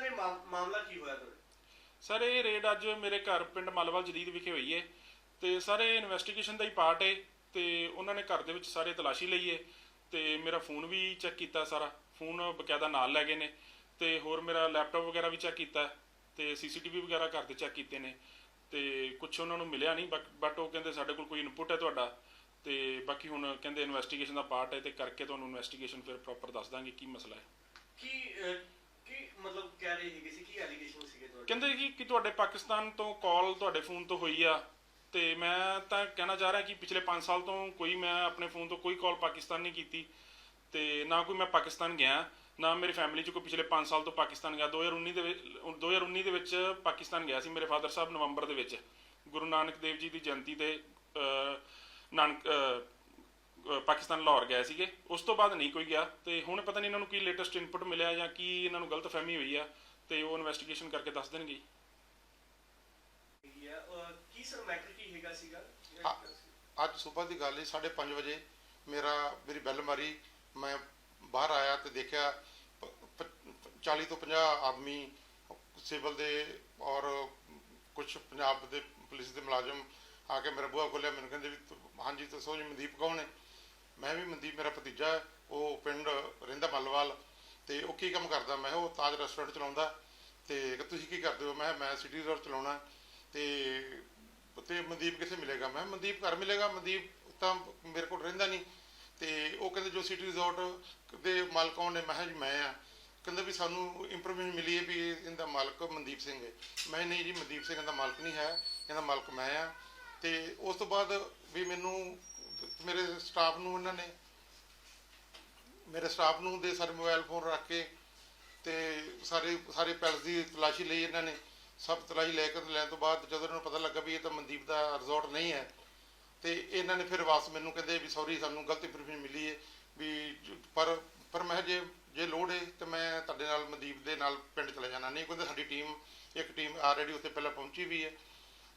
Sir ਇਹ ਮਾਮ- ਮਾਮਲਾ ਕੀ ਹੋਇਆ ਤੁਹਾਡੇ? ਸਰ ਇਹ ਰੇਡ ਅੱਜ ਮੇਰੇ ਘਰ ਪਿੰਡ ਮਲਵਾਲ ਜਦੀਦ ਵਿਖੇ ਹੋਈ ਹੈ ਤੇ ਸਰ ਇਹ ਇਨਵੈਸਟੀਗੇਸ਼ਨ ਦਾ ਹੀ ਪਾਰਟ ਹੈ ਤੇ ਉਹਨਾਂ ਨੇ ਘਰ ਦੇ ਵਿੱਚ ਸਾਰੇ ਤਲਾਸ਼ੀ ਲਈ ਹੈ ਤੇ ਮੇਰਾ ਫੋਨ ਵੀ ਚੈੱਕ ਕੀਤਾ ਸਾਰਾ। ਫੋਨ ਬਕਾਇਦਾ ਨਾਲ ਲੈ ਗਏ ਨੇ ਤੇ ਹੋਰ ਮੇਰਾ ਲੈਪਟਾਪ ਵਗੈਰਾ ਵੀ ਚੈੱਕ ਕੀਤਾ ਤੇ ਸੀਸੀਟੀਵੀ ਵਗੈਰਾ ਘਰ ਦੇ ਚੈੱਕ ਕੀਤੇ ਨੇ ਤੇ ਕੁਝ ਉਹਨਾਂ ਨੂੰ ਮਿਲਿਆ ਨਹੀਂ ਬਟ ਉਹ ਕਹਿੰਦੇ ਸਾਡੇ ਕੋਲ ਕੋਈ ਇਨਪੁਟ ਹੈ ਤੁਹਾਡਾ ਤੇ ਬਾਕੀ ਹੁਣ ਕਹਿੰਦੇ ਇਨਵੈਸਟੀਗੇਸ਼ਨ ਦਾ ਪਾਰਟ ਹੈ ਤੇ ਕਰਕੇ ਤੁਹਾਨੂੰ ਇਨਵੈਸਟੀਗੇਸ਼ਨ ਫਿਰ ਪ੍ਰੋਪਰ ਦੱਸ ਦਾਂਗੇ ਕੀ ਮਸਲਾ ਹੈ। ਕੀ ਅਹ, ਕੀ ਮਤਲਬ ਕਹਿ ਰਹੇ ਹੈਗੇ ਸੀ ਕੀ ਐਲੀਗੇਸ਼ਨ ਸੀਗੇ ਤੁਹਾਡੇ। ਕਹਿੰਦੇ ਕਿ ਕਿ ਤੁਹਾਡੇ ਪਾਕਿਸਤਾਨ ਤੋਂ ਕਾਲ ਤੁਹਾਡੇ ਫੋਨ ਤੋਂ ਹੋਈ ਆ ਤੇ ਮੈਂ ਤਾਂ ਕਹਿਣਾ ਚਾਹ ਰਿਹਾ ਕਿ ਪਿਛਲੇ 5 ਸਾਲ ਤੋਂ ਕੋਈ ਮੈਂ ਆਪਣੇ ਫੋਨ ਤੋਂ ਕੋਈ ਕਾਲ ਪਾਕਿਸਤਾਨ ਨਹੀਂ ਕੀਤੀ ਤੇ ਨਾ ਕੋਈ ਮੈਂ ਪਾਕਿਸਤਾਨ ਗਿਆ, ਨਾ ਮੇਰੀ ਫੈਮਿਲੀ ਚ ਕੋਈ ਪਿਛਲੇ 5 ਸਾਲ ਤੋਂ ਪਾਕਿਸਤਾਨ ਗਿਆ। 2019 ਦੇ ਵਿੱਚ 2019 ਦੇ ਵਿੱਚ ਪਾਕਿਸਤਾਨ ਗਿਆ ਸੀ ਮੇਰੇ ਫਾਦਰ ਸਾਹਿਬ ਨਵੰਬਰ ਦੇ ਵਿੱਚ। ਗੁਰੂ ਨਾਨਕ ਦੇਵ ਜੀ ਦੀ ਜਯੰਤੀ ਤੇ ਨਾਨਕ ਪਾਕਿਸਤਾਨ ਲਾਹੌਰ ਗਏ ਸੀਗੇ ਉਸ ਤੋਂ ਬਾਅਦ ਨਹੀਂ ਕੋਈ ਗਿਆ ਤੇ ਹੁਣ ਪਤਾ ਨਹੀਂ ਇਹਨਾਂ ਨੂੰ ਕੀ ਲੇਟੈਸਟ ਇਨਪੁਟ ਮਿਲਿਆ ਜਾਂ ਕੀ ਇਹਨਾਂ ਨੂੰ ਗਲਤਫਹਿਮੀ ਹੋਈ ਆ ਤੇ ਉਹ ਇਨਵੈਸਟੀਗੇਸ਼ਨ ਕਰਕੇ ਦੱਸ ਦੇਣਗੇ ਕੀ ਸਰ ਮੈਟਰ ਕੀ ਹੈਗਾ ਸੀਗਾ। ਅੱਜ ਸਵੇਰ ਦੀ ਗੱਲ ਹੈ 5:30 ਵਜੇ ਮੇਰਾ ਮੇਰੀ ਬੈਲ ਮਾਰੀ ਮੈਂ ਬਾਹਰ ਆਇਆ ਤੇ ਦੇਖਿਆ ਪ- ਪ- 40 ਤੋਂ 50 ਆਦਮੀ ਸਿਵਲ ਦੇ ਔਰ ਕੁਝ ਪੰਜਾਬ ਦੇ ਪੁਲਿਸ ਦੇ ਮੁਲਾਜ਼ਮ ਆ ਕੇ ਮੇਰਾ ਬੂਹਾ ਖੋਲ੍ਹਿਆ ਮੈਨੂੰ ਕਹਿੰਦੇ ਵੀ ਹਾਂਜੀ ਦੱਸੋ ਜੀ ਮਨਦੀਪ ਕੌਣ ਹੈ ਮੈਂ ਵੀ ਮਨਦੀਪ ਮੇਰਾ ਭਤੀਜਾ ਹੈ, ਉਹ ਪਿੰਡ ਰਹਿੰਦਾ ਮੱਲਵਾਲ ਤੇ ਉਹ ਕੀ ਕੰਮ ਕਰਦਾ? ਮੈਂ ਕਿਹਾ ਉਹ ਤਾਜ ਰੈਸਟੋਰੈਂਟ ਚਲਾਉਂਦਾ ਤੇ ਤੁਸੀਂ ਕੀ ਕਰਦੇ ਹੋ? ਮੈਂ ਕਿਹਾ ਮੈਂ ਸਿਟੀ ਰਿਜ਼ੋਰਟ ਚਲਾਉਣਾ ਤੇ ਤੇ ਮਨਦੀਪ ਕਿੱਥੇ ਮਿਲੇਗਾ? ਮੈਂ ਮਨਦੀਪ ਘਰ ਮਿਲੇਗਾ। ਮਨਦੀਪ ਤਾਂ ਮੇਰੇ ਕੋਲ ਰਹਿੰਦਾ ਨਹੀਂ ਤੇ ਉਹ ਕਹਿੰਦੇ ਜੋ ਸਿਟੀ ਰਿਜ਼ੋਰਟ ਦੇ ਮਾਲਕ ਕੌਣ ਨੇ ਮੈਂ ਕਿਹਾ ਜੀ ਮੈਂ ਆ। ਕਹਿੰਦੇ ਵੀ ਸਾਨੂੰ ਇੰਫੋਰਮੇਸ਼ਨ ਮਿਲੀ ਹੈ ਵੀ ਇਹਦਾ ਮਾਲਕ ਮਨਦੀਪ ਸਿੰਘ ਹੈ। ਮੈਂ ਕਿਹਾ ਨਹੀਂ ਜੀ ਮਨਦੀਪ ਸਿੰਘ ਦਾ ਮਾਲਕ ਨਹੀਂ ਹੈ ਇਹਦਾ ਮਾਲਕ ਮੈਂ ਆ। ਤੇ ਉਸ ਤੋਂ ਬਾਅਦ ਵੀ ਮੈਨੂੰ ਮੇਰੇ ਸਟਾਫ ਨੂੰ ਇਹਨਾਂ ਨੇ, ਮੇਰੇ ਸਟਾਫ ਨੂੰ ਦੇ ਸਾਰੇ ਮੋਬਾਈਲ ਫੋਨ ਰੱਖ ਕੇ ਤੇ ਸਾਰੇ ਸਾਰੇ ਪੈਲਸ ਦੀ ਤਲਾਸ਼ੀ ਲਈ ਇਹਨਾਂ ਨੇ, ਸਭ ਤਲਾਸ਼ੀ ਲੈ ਕੇ ਲੈਣ ਤੋਂ ਬਾਅਦ ਜਦੋਂ ਇਹਨਾਂ ਨੂੰ ਪਤਾ ਲੱਗਾ ਵੀ ਇਹ ਤਾਂ ਮਨਦੀਪ ਦਾ ਰਿਜ਼ੋਰਟ ਨਹੀਂ ਹੈ, ਤੇ ਇਹਨਾਂ ਨੇ ਫਿਰ ਵਾਪਸ ਮੈਨੂੰ ਕਹਿੰਦੇ ਵੀ ਸੌਰੀ ਸਾਨੂੰ ਗਲਤ ਇਨਫੋਰਮੇਸ਼ਨ ਮਿਲੀ ਹੈ ਵੀ ਪਰ ਪਰ ਮੈਂ ਕਿਹਾ ਜੇ ਜੇ ਲੋੜ ਹੈ ਤੇ ਮੈਂ ਤੁਹਾਡੇ ਨਾਲ ਮਨਦੀਪ ਦੇ ਨਾਲ ਪਿੰਡ ਚਲੇ ਜਾਣਾ। ਨਹੀਂ ਕਹਿੰਦੇ ਸਾਡੀ ਟੀਮ ਇੱਕ ਟੀਮ ਆਲਰੇਡੀ ਉੱਥੇ ਪਹਿਲਾਂ ਪਹੁੰਚੀ ਵੀ ਹੈ।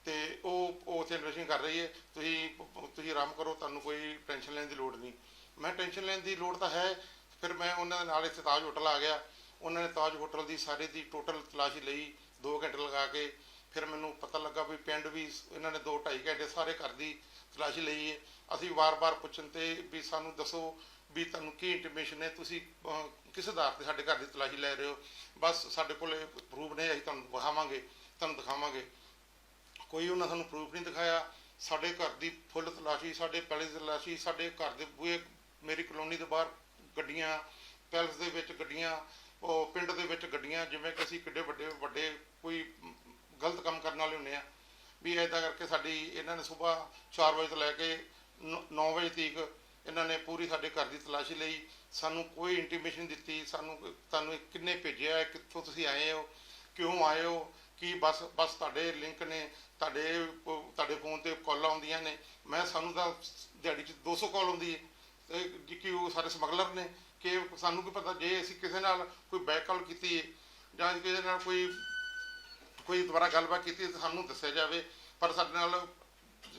ਤੇ ਉਹ ਉਹ ਉੱਥੇ ਇਨਵੈਸਟਿਗੇਸ਼ਨ ਕਰ ਰਹੀ ਹੈ। ਤੁਸੀਂ ਤੁਸੀਂ ਆਰਾਮ ਕਰੋ, ਤੁਹਾਨੂੰ ਕੋਈ ਟੈਨਸ਼ਨ ਲੈਣ ਦੀ ਲੋੜ ਨਹੀਂ। ਮੈਂ ਟੈਨਸ਼ਨ ਲੈਣ ਦੀ ਲੋੜ ਤਾਂ ਹੈ। ਫਿਰ ਮੈਂ ਉਹਨਾਂ ਦੇ ਨਾਲ ਇੱਥੇ ਤਾਜ ਹੋਟਲ ਆ ਗਿਆ। ਉਹਨਾਂ ਨੇ ਤਾਜ ਹੋਟਲ ਦੀ ਸਾਰੇ ਦੀ ਟੋਟਲ ਤਲਾਸ਼ੀ ਲਈ 2 ਘੰਟੇ ਲਗਾ ਕੇ। ਫਿਰ ਮੈਨੂੰ ਪਤਾ ਲੱਗਾ ਵੀ ਪਿੰਡ ਵੀ ਇਹਨਾਂ ਨੇ 2 2.5 ਘੰਟੇ ਸਾਰੇ ਘਰ ਦੀ ਤਲਾਸ਼ੀ ਲਈ ਹੈ। ਅਸੀਂ ਵਾਰ-ਵਾਰ ਪੁੱਛਣ ਤੇ ਵੀ ਸਾਨੂੰ ਦੱਸੋ ਵੀ ਤੁਹਾਨੂੰ ਕੀ ਇੰਟੀਮੇਸ਼ਨ ਹੈ? ਤੁਸੀਂ ਕਿਸ ਆਧਾਰ ਤੇ ਸਾਡੇ ਘਰ ਦੀ ਤਲਾਸ਼ੀ ਲੈ ਰਹੇ ਹੋ? ਬਸ ਸਾਡੇ ਕੋਲ ਪ੍ਰੂਫ ਨੇ, ਅਸੀਂ ਤੁਹਾਨੂੰ ਦਿਖਾਵਾਂਗੇ ਤੁਹਾਨੂੰ ਦਿਖਾਵਾਂਗੇ। ਕੋਈ ਉਹਨਾਂ ਸਾਨੂੰ ਪ੍ਰੂਫ ਨਹੀਂ ਦਿਖਾਇਆ। ਸਾਡੇ ਘਰ ਦੀ ਫੁੱਲ ਤਲਾਸ਼ੀ ਸਾਡੇ ਪੈਲਸ ਦੀ ਤਲਾਸ਼ੀ ਸਾਡੇ ਘਰ ਦੇ ਬੂਹੇ ਮੇਰੀ ਕਲੋਨੀ ਦੇ ਬਾਹਰ ਗੱਡੀਆਂ ਪੈਲਸ ਦੇ ਵਿੱਚ ਗੱਡੀਆਂ ਉਹ ਪਿੰਡ ਦੇ ਵਿੱਚ ਗੱਡੀਆਂ ਜਿਵੇਂ ਕਿ ਅਸੀਂ ਕਿੱਡੇ ਵੱਡੇ ਵੱਡੇ ਕੋਈ ਗਲਤ ਕੰਮ ਕਰਨ ਵਾਲੇ ਹੁੰਨੇ ਆ। ਵੀ ਐਦਾਂ ਕਰਕੇ ਸਾਡੀ ਇਹਨਾਂ ਨੇ ਸਵੇਰ 4 ਵਜੇ ਤੋਂ ਲੈ ਕੇ 9 ਵਜੇ ਤੱਕ ਇਹਨਾਂ ਨੇ ਪੂਰੀ ਸਾਡੇ ਘਰ ਦੀ ਤਲਾਸ਼ੀ ਲਈ। ਸਾਨੂੰ ਕੋਈ ਇੰਟੀਮੇਸ਼ਨ ਦਿੱਤੀ। ਸਾਨੂੰ ਤੁਹਾਨੂੰ ਕਿੰਨੇ ਭੇਜਿਆ ਹੈ, ਕਿੱਥੋਂ ਤੁਸੀਂ ਆਏ ਹੋ ਕਿਉਂ ਆਏ ਹੋ? ਕਿ ਬਸ ਬਸ ਤੁਹਾਡੇ ਲਿੰਕ ਨੇ, ਤੁਹਾਡੇ ਤੁਹਾਡੇ ਫੋਨ ਤੇ ਕਾਲਾਂ ਆਉਂਦੀਆਂ ਨੇ। ਮੈਂ ਸਾਨੂੰ ਤਾਂ ਦਿਹਾੜੀ 'ਚ 200 ਕਾਲ ਆਉਂਦੀ ਹੈ ਤੇ ਕਿ ਉਹ ਸਾਰੇ ਸਮਗਲਰ ਨੇ, ਕਿ ਸਾਨੂੰ ਕੀ ਪਤਾ ਜੇ ਅਸੀਂ ਕਿਸੇ ਨਾਲ ਕੋਈ ਬੈਕ ਕਾਲ ਕੀਤੀ ਹੈ ਜਾਂ ਕਿਸੇ ਨਾਲ ਕੋਈ ਕੋਈ ਦੁਬਾਰਾ ਗੱਲਬਾਤ ਕੀਤੀ ਤਾਂ ਸਾਨੂੰ ਦੱਸਿਆ ਜਾਵੇ। ਪਰ ਸਾਡੇ ਨਾਲ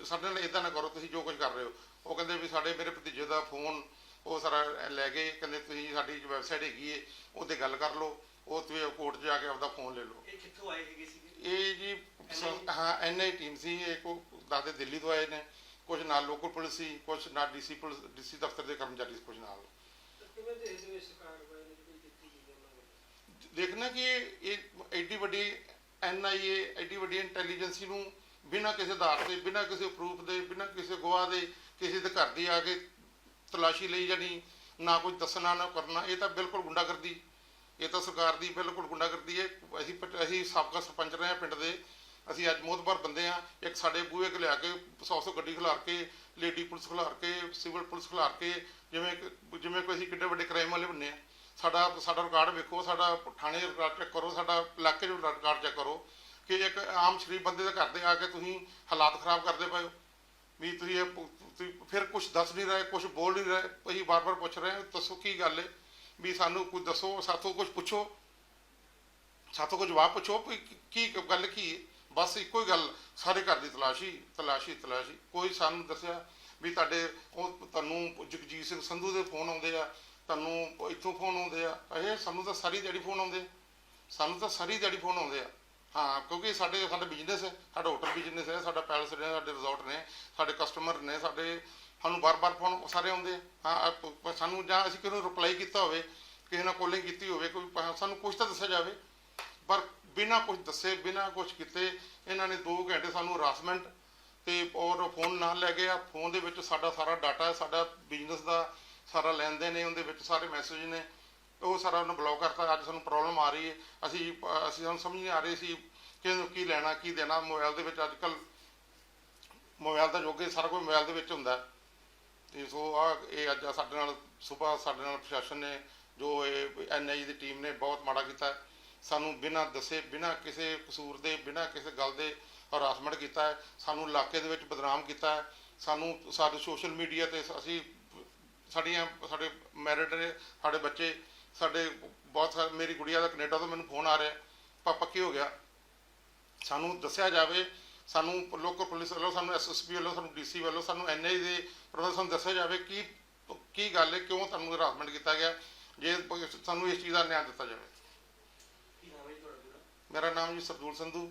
ਸਾਡੇ ਨਾਲ ਇਦਾਂ ਨਾ ਕਰੋ, ਤੁਸੀਂ ਜੋ ਕੁਝ ਕਰ ਰਹੇ ਹੋ। ਉਹ ਕਹਿੰਦੇ ਵੀ ਸਾਡੇ, ਮੇਰੇ ਭਤੀਜੇ ਦਾ ਫੋਨ ਉਹ ਸਾਰਾ ਲੈ ਗਏ। ਕਹਿੰਦੇ ਤੁਸੀਂ ਸਾਡੀ ਵੈਬਸਾਈਟ ਹੈਗੀ ਏ ਉਹਤੇ ਗੱਲ ਕਰ ਲਓ। ਉਹ ਤੁਸੀਂ ਕੋਰਟ 'ਚ ਜਾ ਕੇ ਆਪਦਾ ਫੋਨ ਲੈ ਲਓ ਇਹ ਕਿੱਥੋਂ ਆਏ ਹੈਗੇ ਸੀਗੇ ਇਹ ਜੀ ਸ- ਹਾਂ ਐਨਆਈ ਟੀਮ ਸੀ ਇਹ ਕੋ ਦਾਦੇ ਦਿੱਲੀ ਤੋਂ ਆਏ ਨੇ ਕੁਝ ਨਾਲ ਲੋਕਲ ਪੁਲਿਸ ਸੀ ਕੁਝ ਨਾਲ ਡੀਸੀ ਪੁਲਿਸ ਡੀਸੀ ਦਫ਼ਤਰ ਦੇ ਕਰਮਚਾਰੀ ਕੁਝ ਨਾਲ। ਦੇਖਣਾ ਕਿ ਇਹ ਐਡੀ ਵੱਡੀ ਐਨਆਈਏ ਐਡੀ ਵੱਡੀ ਇੰਟੈਲੀਜੈਂਸੀ ਨੂੰ ਬਿਨਾਂ ਕਿਸੇ ਆਧਾਰ ਤੇ ਬਿਨਾਂ ਕਿਸੇ ਪ੍ਰੂਫ ਦੇ ਬਿਨਾਂ ਕਿਸੇ ਗਵਾਹ ਦੇ ਕਿਸੇ ਦੇ ਘਰ ਦੀ ਆ ਕੇ ਤਲਾਸ਼ੀ ਲਈ ਜਾਣੀ ਨਾ ਕੁਝ ਦੱਸਣਾ ਨਾ ਕਰਨਾ ਇਹ ਤਾਂ ਬਿਲਕੁਲ ਗੁੰਡਾਗਰਦੀ। ਇਹ ਤਾਂ ਸਰਕਾਰ ਦੀ ਬਿਲਕੁਲ ਗੁੰਡਾਗਰਦੀ ਹੈ। ਅਸੀਂ ਅਸੀਂ ਸਾਬਕਾ ਸਰਪੰਚ ਰਹੇ ਹਾਂ ਪਿੰਡ ਦੇ। ਅਸੀਂ ਅੱਜ ਮੋਹਤਬਰ ਬੰਦੇ ਆ, ਇੱਕ ਸਾਡੇ ਬੂਹੇ ਕੇ ਲਿਆ ਕੇ 100 ਗੱਡੀ ਖਿਲਾਰ ਕੇ, ਲੇਡੀ ਪੁਲਿਸ ਖਿਲਾਰ ਕੇ, ਸਿਵਲ ਪੁਲਿਸ ਖਿਲਾਰ ਕੇ, ਜਿਵੇਂ ਜਿਵੇਂ ਕੋਈ ਅਸੀਂ ਕਿੱਡੇ ਵੱਡੇ ਕ੍ਰਾਈਮ ਵਾਲੇ ਬੰਨੇ ਆ। ਸਾਡਾ ਸਾਡਾ ਰਿਕਾਰਡ ਵੇਖੋ, ਸਾਡਾ ਥਾਣੇ ਰਿਕਾਰਡ ਚੈੱਕ ਕਰੋ, ਸਾਡਾ ਇਲਾਕੇ ਦਾ ਰਿਕਾਰਡ ਚੈੱਕ ਕਰੋ ਕਿ ਇੱਕ ਆਮ ਸ਼ਰੀਫ ਬੰਦੇ ਦੇ ਘਰ ਦੇ ਆ ਕੇ ਤੁਸੀਂ ਹਾਲਾਤ ਖਰਾਬ ਕਰਦੇ ਪਏ ਹੋ। ਵੀ ਤੁਸੀਂ ਇਹ ਤੁਸੀਂ ਫਿਰ ਕੁਝ ਦੱਸ ਨਹੀਂ ਰਹੇ ਕੁਝ ਬੋਲ ਨਹੀਂ ਰਹੇ, ਅਸੀਂ ਬਾਰ-ਬਾਰ ਪੁੱਛ ਰਹੇ ਹਾਂ, ਦੱਸੋ ਕੀ ਗੱਲ ਹੈ? ਵੀ ਸਾਨੂੰ ਕੁਝ ਦੱਸੋ, ਸਾਥੋਂ ਕੁਝ ਪੁੱਛੋ? ਸਾਥੋਂ ਕੁਝ ਜਵਾਬ ਪੁੱਛੋ ਕੀ ਗੱਲ ਕੀ ਹੈ? ਬਸ ਇੱਕੋ ਹੀ ਗੱਲ ਸਾਰੇ ਘਰ ਦੀ ਤਲਾਸ਼ੀ ਤਲਾਸ਼ੀ ਤਲਾਸ਼ੀ। ਕੋਈ ਸਾਨੂੰ ਦੱਸਿਆ ਵੀ ਤੁਹਾਡੇ ਉਹ ਤੁਹਾਨੂੰ ਜਗਜੀਤ ਸਿੰਘ ਸੰਧੂ ਦੇ ਫੋਨ ਆਉਂਦੇ ਆ, ਤੁਹਾਨੂੰ ਇੱਥੋਂ ਫੋਨ ਆਉਂਦੇ ਆ। ਇਹ ਸਾਨੂੰ ਤਾਂ ਸਾਰੀ ਦਿਹਾੜੀ ਫੋਨ ਆਉਂਦੇ ਸਾਨੂੰ ਤਾਂ ਸਾਰੀ ਦਿਹਾੜੀ ਫੋਨ ਆਉਂਦੇ ਆ। ਹਾਂ, ਕਿਉਂਕਿ ਸਾਡੇ, ਸਾਡਾ ਬਿਜ਼ਨਸ ਹੈ, ਸਾਡਾ ਹੋਟਲ ਬਿਜ਼ਨਸ ਹੈ, ਸਾਡਾ ਪੈਲਸ ਨੇ, ਸਾਡੇ ਰਿਜ਼ੋਰਟ ਨੇ, ਸਾਡੇ ਕਸਟਮਰ ਨੇ, ਸਾਡੇ, ਸਾਨੂੰ ਬਾਰ-ਬਾਰ ਫੋਨ ਸਾਰੇ ਆਉਂਦੇ ਆ। ਹਾਂ ਸਾਨੂੰ ਜਾਂ ਅਸੀਂ ਕਿਸੇ ਨੂੰ ਰਿਪਲਾਈ ਕੀਤਾ ਹੋਵੇ, ਕਿਸੇ ਨਾਲ ਕਾਲਿੰਗ ਕੀਤੀ ਹੋਵੇ, ਕੋਈ, ਸਾਨੂੰ ਕੁਝ ਤਾਂ ਦੱਸਿਆ ਜਾਵੇ। ਪਰ ਬਿਨਾਂ ਕੁਝ ਦੱਸੇ, ਬਿਨਾਂ ਕੁਝ ਕੀਤੇ ਇਹਨਾਂ ਨੇ 2 ਘੰਟੇ ਸਾਨੂੰ ਹਰਾਸਮੈਂਟ ਤੇ ਔਰ ਫੋਨ ਨਾਲ ਲੈ ਗਏ ਆ। ਫੋਨ ਦੇ ਵਿੱਚ ਸਾਡਾ ਸਾਰਾ ਡਾਟਾ ਹੈ ਸਾਡਾ ਬਿਜ਼ਨਸ ਦਾ ਸਾਰਾ ਲੈਣ ਦੇਣ ਨੇ, ਉਹਦੇ ਵਿੱਚ ਸਾਰੇ ਮੈਸੇਜ ਨੇ। ਉਹ ਸਾਰਾ ਉਹਨੂੰ ਬਲੌਕ ਕਰਤਾ। ਅੱਜ ਸਾਨੂੰ ਪ੍ਰੋਬਲਮ ਆ ਰਹੀ ਹੈ। ਅਸੀਂ ਅਸੀਂ ਸਾਨੂੰ ਸਮਝ ਨਹੀਂ ਆ ਰਹੀ ਸੀ ਕਿ ਕੀ ਲੈਣਾ, ਕੀ ਦੇਣਾ। ਮੋਬਾਈਲ ਦੇ ਵਿੱਚ ਅੱਜ ਕੱਲ ਮੋਬਾਈਲ ਦਾ ਜੋਗੇ ਸਾਰਾ ਕੁਝ ਮੋਬਾਈਲ ਦੇ ਵਿੱਚ ਹੁੰਦਾ ਹੈ। ਤੇ ਸੋ ਆ ਇਹ ਅੱਜ ਸਾਡੇ ਨਾਲ, ਸਵੇਰ ਸਾਡੇ ਨਾਲ ਪ੍ਰਸ਼ਾਸਨ ਨੇ, ਜੋ ਇਹ ਐਨਆਈ ਦੀ ਟੀਮ ਨੇ, ਬਹੁਤ ਮਾੜਾ ਕੀਤਾ ਸਾਨੂੰ ਬਿਨਾਂ ਦੱਸੇ, ਬਿਨਾਂ ਕਿਸੇ ਕਸੂਰ ਦੇ, ਬਿਨਾਂ ਕਿਸੇ ਗੱਲ ਦੇ ਹਰਾਸਮੈਂਟ ਕੀਤਾ ਹੈ। ਸਾਨੂੰ ਇਲਾਕੇ ਦੇ ਵਿੱਚ ਬਦਨਾਮ ਕੀਤਾ ਹੈ। ਸਾਨੂੰ ਸਾਡੇ ਸੋਸ਼ਲ ਮੀਡੀਆ ਤੇ ਅਸੀਂ ਸਾਡੀਆਂ, ਸਾਡੇ ਮੈਰਿਡ ਨੇ, ਸਾਡੇ ਬੱਚੇ, ਸਾਡੇ ਬਹੁਤ ਸਾਰੇ ਮੇਰੀ ਗੁੜੀਆ ਦਾ ਕੈਨੇਡਾ ਤੋਂ ਮੈਨੂੰ ਫੋਨ ਆ ਰਿਹਾ ਪਾਪਾ, ਕੀ ਹੋ ਗਿਆ? ਸਾਨੂੰ ਦੱਸਿਆ ਜਾਵੇ, ਸਾਨੂੰ ਲੋਕਲ ਪੁਲਿਸ ਵੱਲੋਂ, ਸਾਨੂੰ ਐਸਐਸਪੀ ਵੱਲੋਂ, ਸਾਨੂੰ ਡੀਸੀ ਵੱਲੋਂ, ਸਾਨੂੰ ਐਨਆਈ ਦੇ ਵੱਲੋਂ ਸਾਨੂੰ ਦੱਸਿਆ ਜਾਵੇ ਕੀ ਕੀ ਗੱਲ ਹੈ, ਕਿਉਂ ਤੁਹਾਨੂੰ ਹਰਾਸਮੈਂਟ ਕੀਤਾ ਗਿਆ? ਜੇ ਸਾਨੂੰ ਇਸ ਚੀਜ਼ ਦਾ ਨਿਆਂ ਦਿੱਤਾ ਜਾਵੇ ਕੀ ਨਾਮ ਹੈ ਜੀ ਤੁਹਾਡਾ ਪੂਰਾ ਮੇਰਾ ਨਾਮ ਜੀ ਸਰਦੂਲ ਸੰਧੂ।